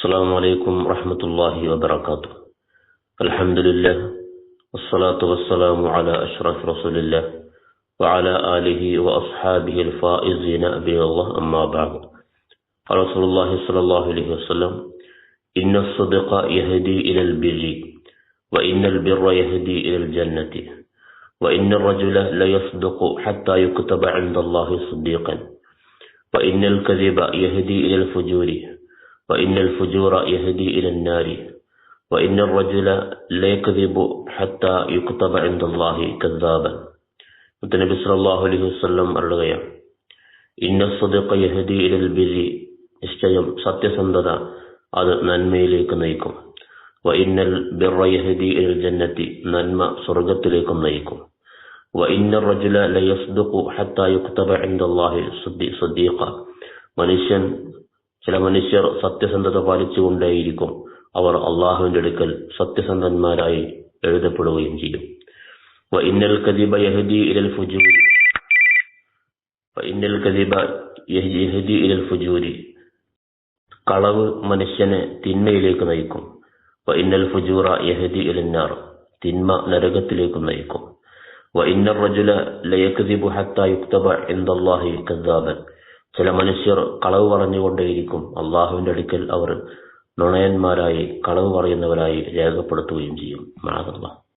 السلام عليكم ورحمة الله وبركاته. الحمد لله والصلاة والسلام على أشرف رسول الله وعلى آله وأصحابه الفائزين بالله أما بعد قال رسول الله صلى الله عليه وسلم إن الصدق يهدي إلى البر وإن البر يهدي إلى الجنة وإن الرجل ليصدق حتى يكتب عند الله صديقا وإن الكذب يهدي إلى الفجور وإن الفجور يهدي إلى النار وإن الرجل لا يكذب حتى يكتب عند الله كذابا നബി സല്ലല്ലാഹു അലൈഹി വസല്ലം പറയുകയാണ് ഇന്ന സദഖ യഹദി ഇലൽ ബിരി നിശ്ചയം സത്യസന്ധത അത് നന്മയിലേക്ക് നയിക്കും വ ഇന്നൽ ബിർറ യഹദി ഇലൽ ജന്നത്തി നന്മ സ്വർഗത്തിലേക്കും നയിക്കും വ ഇന്ന റജുല ലയസ്ദഖു ഹത്താ യുക്തബ ഇൻദല്ലാഹി സദീഖ മനുഷ്യൻ ചില മനുഷ്യർ സത്യസന്ധത പാലിച്ചുകൊണ്ടേയിരിക്കും അവർ അള്ളാഹുവിന്റെ അടുക്കൽ സത്യസന്ധന്മാരായി എഴുതപ്പെടുകയും ചെയ്യും وإن الكذب يهدي إلى الفجور وإن الكذب يهدي إلى الفجور കളവ് മനുഷ്യനെ തിന്മയിലേക്ക് നയിക്കും വഇന്നൽ ഫുജൂറ യഹദി ഇലന്നാർ തിന്മ നരകത്തിലേക്ക് നയിക്കും വഇന്നർ റജുല ലയക്ദിബു ഹത്താ യുക്തബ ഇൻദല്ലാഹി കദ്ദാബൻ ചില മനുഷ്യർ കളവ് പറഞ്ഞുകൊണ്ടേയിരിക്കും അള്ളാഹുവിന്റെ അടുക്കൽ അവർ നുണയന്മാരായി കളവ് പറയുന്നവരായി രേഖപ്പെടുത്തുകയും ചെയ്യും. മാതല്ല